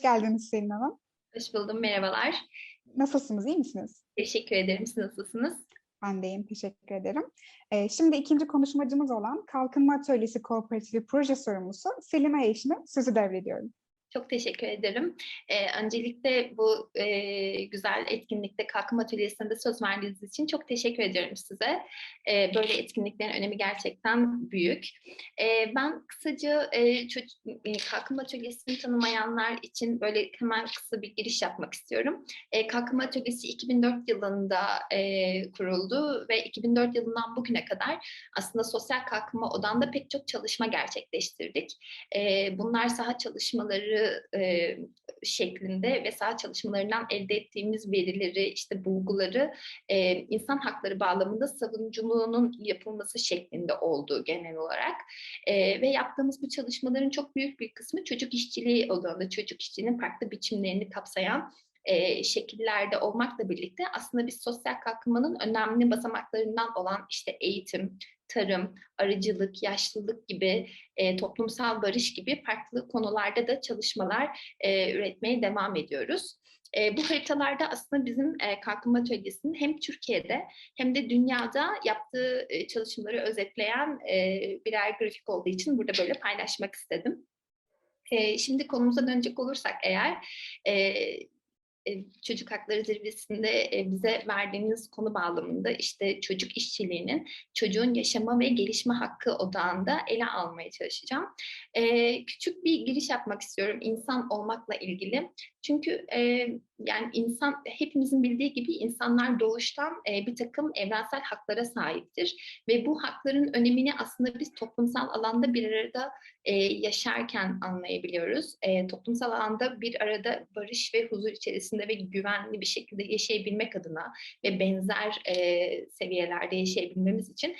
geldiniz Selin Hanım. Hoş buldum, merhabalar. Nasılsınız, iyi misiniz? Teşekkür ederim. Siz nasılsınız? Ben de iyiyim, teşekkür ederim. Ee, şimdi ikinci konuşmacımız olan Kalkınma Atölyesi Kooperatifi Proje Sorumlusu Selime Yeşil'e sözü devrediyorum. Çok teşekkür ederim. Ee, öncelikle bu e, güzel etkinlikte Kalkınma Atölyesi'nde söz verdiğiniz için çok teşekkür ediyorum size. Ee, böyle etkinliklerin önemi gerçekten büyük. Ee, ben kısaca e, çocuk, e, Kalkınma Atölyesi'ni tanımayanlar için böyle hemen kısa bir giriş yapmak istiyorum. E, Kalkınma Atölyesi 2004 yılında e, kuruldu ve 2004 yılından bugüne kadar aslında sosyal kalkınma odanda pek çok çalışma gerçekleştirdik. E, bunlar saha çalışmaları e, şeklinde ve saha çalışmalarından elde ettiğimiz verileri, işte bulguları e, insan hakları bağlamında savunuculuğunun yapılması şeklinde oldu genel olarak. E, ve yaptığımız bu çalışmaların çok büyük bir kısmı çocuk işçiliği alanında, çocuk işçiliğinin farklı biçimlerini kapsayan e, şekillerde olmakla birlikte aslında biz sosyal kalkınmanın önemli basamaklarından olan işte eğitim, tarım, arıcılık, yaşlılık gibi e, toplumsal barış gibi farklı konularda da çalışmalar e, üretmeye devam ediyoruz. E, bu haritalarda aslında bizim e, kalkınma atölyesinin hem Türkiye'de hem de dünyada yaptığı e, çalışmaları özetleyen e, birer grafik olduğu için burada böyle paylaşmak istedim. E, şimdi konumuza dönecek olursak eğer, e, çocuk hakları zirvesinde bize verdiğiniz konu bağlamında işte çocuk işçiliğinin çocuğun yaşama ve gelişme hakkı odağında ele almaya çalışacağım. Küçük bir giriş yapmak istiyorum insan olmakla ilgili. Çünkü yani insan hepimizin bildiği gibi insanlar doğuştan bir takım evrensel haklara sahiptir ve bu hakların önemini aslında biz toplumsal alanda bir arada yaşarken anlayabiliyoruz. Toplumsal alanda bir arada barış ve huzur içerisinde ve güvenli bir şekilde yaşayabilmek adına ve benzer seviyelerde yaşayabilmemiz için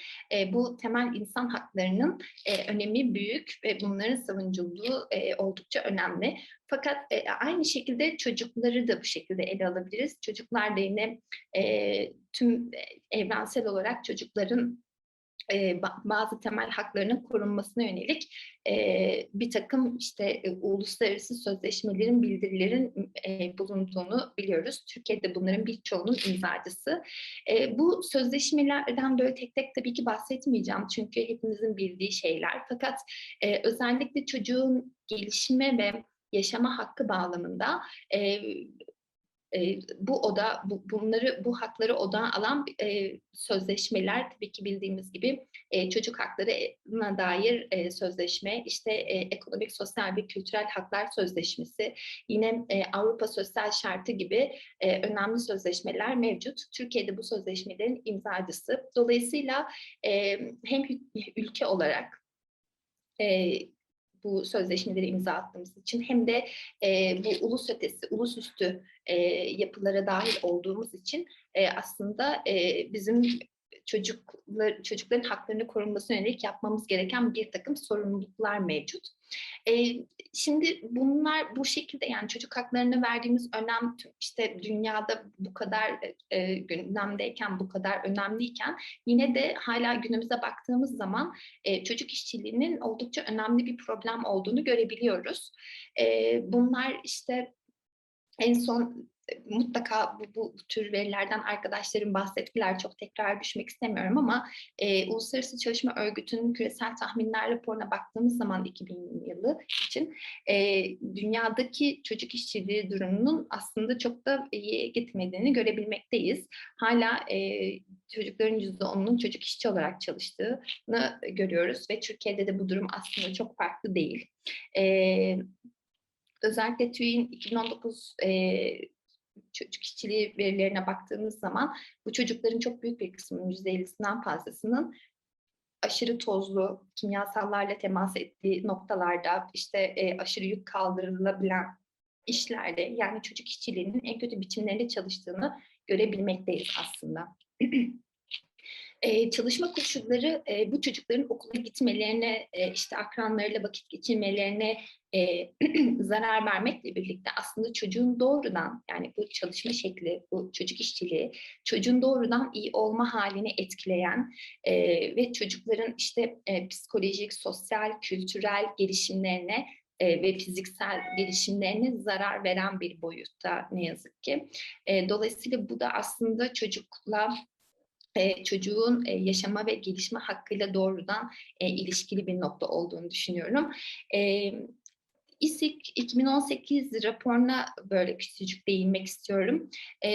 bu temel insan haklarının önemi büyük ve bunların savunuculuğu oldukça önemli. Fakat e, aynı şekilde çocukları da bu şekilde ele alabiliriz. Çocuklar da yine e, tüm evrensel olarak çocukların e, bazı temel haklarının korunmasına yönelik e, bir takım işte e, uluslararası sözleşmelerin, bildirilerin bulunduğunu biliyoruz. Türkiye'de bunların birçoğunun imzacısı. E, bu sözleşmelerden böyle tek tek tabii ki bahsetmeyeceğim çünkü hepimizin bildiği şeyler. Fakat özellikle çocuğun gelişme ve yaşama hakkı bağlamında e, e, bu oda bu, bunları bu hakları odağa alan e, sözleşmeler tabii ki bildiğimiz gibi e, çocuk haklarına dair e, sözleşme işte e, ekonomik sosyal ve kültürel haklar sözleşmesi yine e, Avrupa Sosyal Şartı gibi e, önemli sözleşmeler mevcut. Türkiye'de bu sözleşmelerin imzacısı. Dolayısıyla e, hem ülke olarak e, bu sözleşmeleri imza attığımız için hem de e, bu ulus ötesi, ulus üstü e, yapılara dahil olduğumuz için e, aslında e, bizim çocuklar, çocukların haklarını korunmasına yönelik yapmamız gereken bir takım sorumluluklar mevcut. E, şimdi bunlar bu şekilde yani çocuk haklarına verdiğimiz önem işte dünyada bu kadar e, gündemdeyken bu kadar önemliyken yine de hala günümüze baktığımız zaman e, çocuk işçiliğinin oldukça önemli bir problem olduğunu görebiliyoruz. E, bunlar işte en son mutlaka bu, bu, bu tür verilerden arkadaşlarım bahsettiler. Çok tekrar düşmek istemiyorum ama e, Uluslararası Çalışma Örgütü'nün küresel tahminler raporuna baktığımız zaman 2000 yılı için e, dünyadaki çocuk işçiliği durumunun aslında çok da iyi gitmediğini görebilmekteyiz. Hala e, çocukların %10'unun çocuk işçi olarak çalıştığını görüyoruz ve Türkiye'de de bu durum aslında çok farklı değil. E, özellikle TÜİ'nin 2019 e, çocuk işçiliği verilerine baktığımız zaman bu çocukların çok büyük bir kısmının %50'sinden fazlasının aşırı tozlu kimyasallarla temas ettiği noktalarda işte e, aşırı yük kaldırılabilen işlerde yani çocuk işçiliğinin en kötü biçimlerinde çalıştığını görebilmekteyiz aslında. e, çalışma koşulları e, bu çocukların okula gitmelerine, e, işte akranlarıyla vakit geçirmelerine e, zarar vermekle birlikte aslında çocuğun doğrudan yani bu çalışma şekli, bu çocuk işçiliği çocuğun doğrudan iyi olma halini etkileyen e, ve çocukların işte e, psikolojik, sosyal, kültürel gelişimlerine ve fiziksel gelişimlerine zarar veren bir boyutta ne yazık ki. Dolayısıyla bu da aslında çocukla e, çocuğun e, yaşama ve gelişme hakkıyla doğrudan e, ilişkili bir nokta olduğunu düşünüyorum. E, İSİK 2018 raporuna böyle küçücük değinmek istiyorum. E,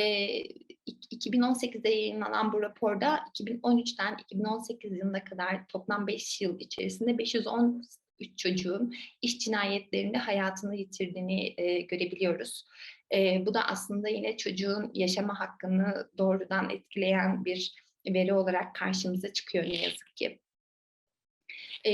2018'de yayınlanan bu raporda 2013'ten 2018 yılına kadar toplam 5 yıl içerisinde 510 üç çocuğun iş cinayetlerinde hayatını yitirdiğini e, görebiliyoruz. E, bu da aslında yine çocuğun yaşama hakkını doğrudan etkileyen bir veri olarak karşımıza çıkıyor ne yazık ki. E,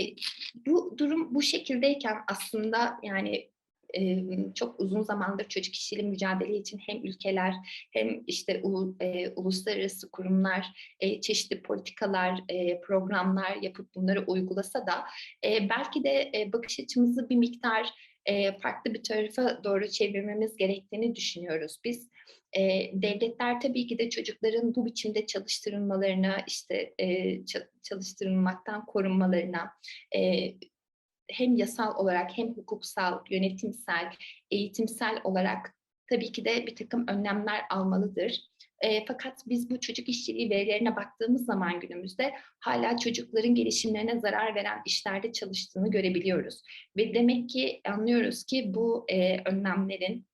bu durum bu şekildeyken aslında yani e, çok uzun zamandır çocuk işçiliği mücadele için hem ülkeler hem işte ulu, e, uluslararası kurumlar e, çeşitli politikalar, e, programlar yapıp bunları uygulasa da e, belki de e, bakış açımızı bir miktar e, farklı bir tarafa doğru çevirmemiz gerektiğini düşünüyoruz biz. E, devletler tabii ki de çocukların bu biçimde çalıştırılmalarına, işte e, çalıştırılmaktan korunmalarına, e, hem yasal olarak hem hukuksal, yönetimsel, eğitimsel olarak tabii ki de bir takım önlemler almalıdır. E, fakat biz bu çocuk işçiliği verilerine baktığımız zaman günümüzde hala çocukların gelişimlerine zarar veren işlerde çalıştığını görebiliyoruz. Ve demek ki anlıyoruz ki bu e, önlemlerin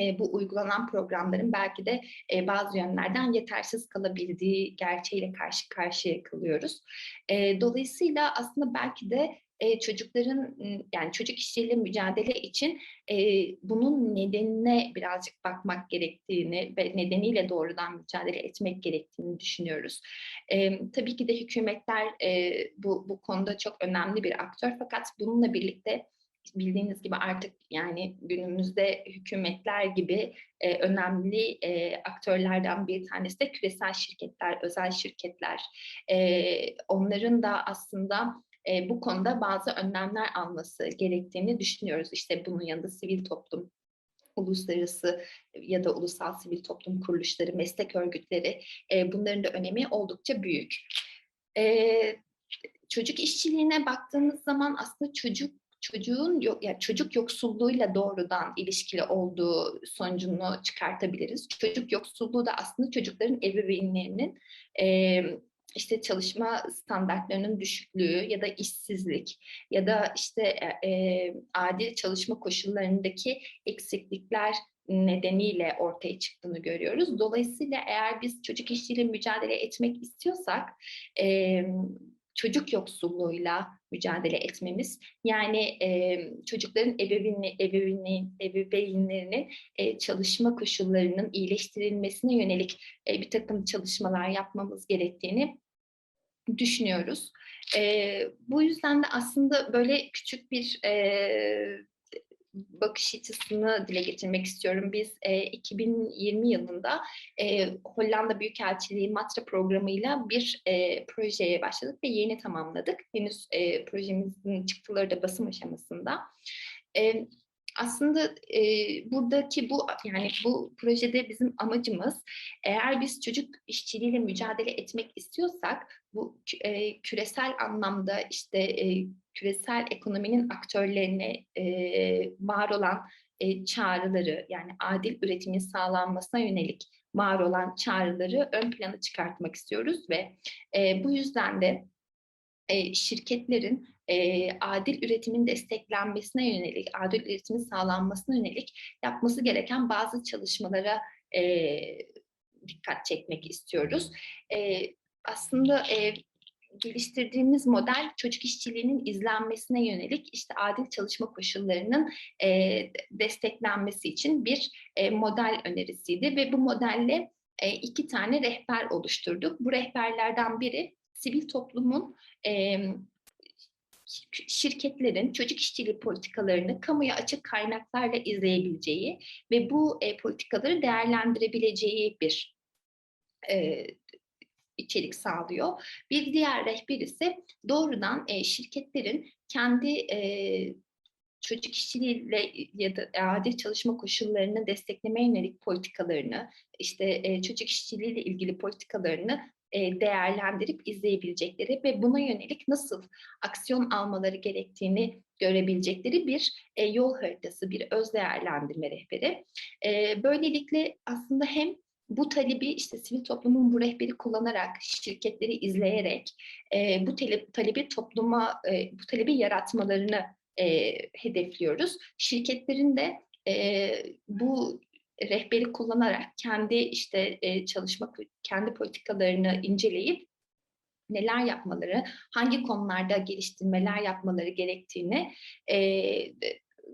e, bu uygulanan programların belki de e, bazı yönlerden yetersiz kalabildiği gerçeğiyle karşı karşıya kalıyoruz. E, dolayısıyla aslında belki de e, çocukların yani çocuk işçiliğiyle mücadele için e, bunun nedenine birazcık bakmak gerektiğini ve nedeniyle doğrudan mücadele etmek gerektiğini düşünüyoruz. E, tabii ki de hükümetler e, bu, bu konuda çok önemli bir aktör fakat bununla birlikte bildiğiniz gibi artık yani günümüzde hükümetler gibi e, önemli e, aktörlerden bir tanesi de küresel şirketler, özel şirketler. E, onların da aslında e, bu konuda bazı önlemler alması gerektiğini düşünüyoruz. İşte bunun yanında sivil toplum, uluslararası ya da ulusal sivil toplum kuruluşları, meslek örgütleri e, bunların da önemi oldukça büyük. E, çocuk işçiliğine baktığımız zaman aslında çocuk çocuğun yok yani çocuk yoksulluğuyla doğrudan ilişkili olduğu sonucunu çıkartabiliriz. Çocuk yoksulluğu da aslında çocukların ebeveynlerinin e, işte çalışma standartlarının düşüklüğü ya da işsizlik ya da işte e, e, adil çalışma koşullarındaki eksiklikler nedeniyle ortaya çıktığını görüyoruz. Dolayısıyla eğer biz çocuk işçiliğiyle mücadele etmek istiyorsak e, çocuk yoksulluğuyla mücadele etmemiz yani e, çocukların ebeveynli, ebeveynli, ebeveynlerinin e, çalışma koşullarının iyileştirilmesine yönelik e, bir takım çalışmalar yapmamız gerektiğini düşünüyoruz. E, bu yüzden de aslında böyle küçük bir e, bakış açısını dile getirmek istiyorum. Biz e, 2020 yılında e, Hollanda Büyükelçiliği Matra programıyla bir e, projeye başladık ve yeni tamamladık. Henüz e, projemizin çıktıları da basım aşamasında. E, aslında e, buradaki bu yani bu projede bizim amacımız eğer biz çocuk işçiliğiyle mücadele etmek istiyorsak bu e, küresel anlamda işte e, küresel ekonominin aktörlerine e, var olan e, çağrıları yani adil üretimin sağlanmasına yönelik var olan çağrıları ön plana çıkartmak istiyoruz ve e, bu yüzden de e, şirketlerin e, adil üretimin desteklenmesine yönelik, adil üretimin sağlanmasına yönelik yapması gereken bazı çalışmalara e, dikkat çekmek istiyoruz. E, aslında e, geliştirdiğimiz model çocuk işçiliğinin izlenmesine yönelik işte adil çalışma koşullarının e, desteklenmesi için bir e, model önerisiydi ve bu modelle e, iki tane rehber oluşturduk. Bu rehberlerden biri sivil toplumun e, şirketlerin çocuk işçiliği politikalarını kamuya açık kaynaklarla izleyebileceği ve bu e, politikaları değerlendirebileceği bir e, içerik sağlıyor. Bir diğer rehber ise doğrudan e, şirketlerin kendi e, çocuk işçiliğiyle ya da adil çalışma koşullarını desteklemeye yönelik politikalarını, işte e, çocuk işçiliğiyle ilgili politikalarını e, değerlendirip izleyebilecekleri ve buna yönelik nasıl aksiyon almaları gerektiğini görebilecekleri bir e, yol haritası, bir öz değerlendirme rehberi. E, böylelikle aslında hem bu talebi işte sivil toplumun bu rehberi kullanarak, şirketleri izleyerek e, bu talep, talebi topluma, e, bu talebi yaratmalarını e, hedefliyoruz. Şirketlerin de e, bu rehberi kullanarak kendi işte e, çalışma, kendi politikalarını inceleyip neler yapmaları, hangi konularda geliştirmeler yapmaları gerektiğini e,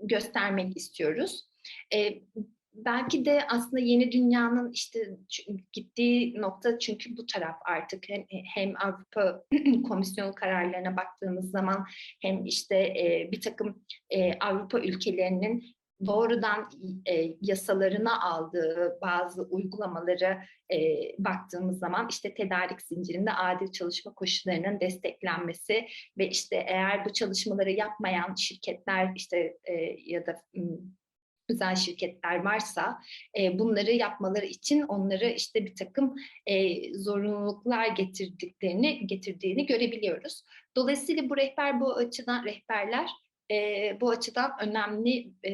göstermek istiyoruz. E, belki de aslında yeni dünyanın işte gittiği nokta çünkü bu taraf artık hem, hem Avrupa Komisyonu kararlarına baktığımız zaman hem işte e, bir takım e, Avrupa ülkelerinin doğrudan e, yasalarına aldığı bazı uygulamaları e, baktığımız zaman işte tedarik zincirinde adil çalışma koşullarının desteklenmesi ve işte eğer bu çalışmaları yapmayan şirketler işte e, ya da özel şirketler varsa e, bunları yapmaları için onları işte bir takım e, zorunluluklar getirdiklerini getirdiğini görebiliyoruz. Dolayısıyla bu rehber bu açıdan rehberler e, bu açıdan önemli e,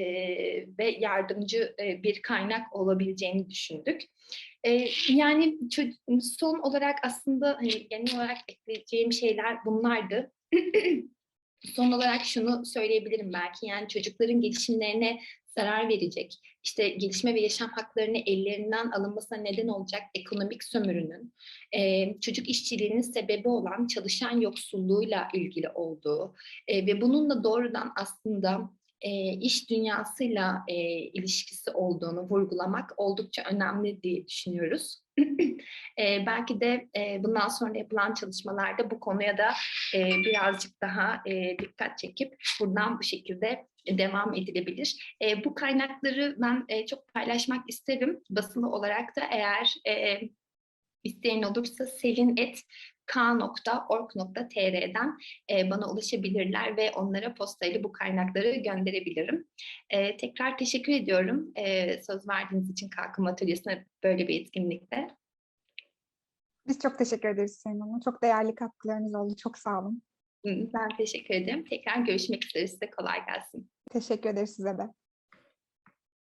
ve yardımcı e, bir kaynak olabileceğini düşündük. E, yani son olarak aslında hani genel olarak ekleyeceğim şeyler bunlardı. son olarak şunu söyleyebilirim belki yani çocukların gelişimlerine zarar verecek, işte gelişme ve yaşam haklarını ellerinden alınmasına neden olacak ekonomik sömürünün, e, çocuk işçiliğinin sebebi olan çalışan yoksulluğuyla ilgili olduğu e, ve bununla doğrudan aslında e, iş dünyasıyla e, ilişkisi olduğunu vurgulamak oldukça önemli diye düşünüyoruz. e, belki de e, bundan sonra yapılan çalışmalarda bu konuya da e, birazcık daha e, dikkat çekip buradan bu şekilde devam edilebilir. E, bu kaynakları ben e, çok paylaşmak isterim. Basılı olarak da eğer e, isteyen olursa selin.k.org.tr'den e, bana ulaşabilirler ve onlara postayla bu kaynakları gönderebilirim. E, tekrar teşekkür ediyorum e, söz verdiğiniz için Kalkınma Atölyesi'ne böyle bir etkinlikte. Biz çok teşekkür ederiz Sayın Hanım. Çok değerli katkılarınız oldu. Çok sağ olun. Ben teşekkür ederim. Tekrar görüşmek üzere. Size kolay gelsin. Teşekkür ederiz size de.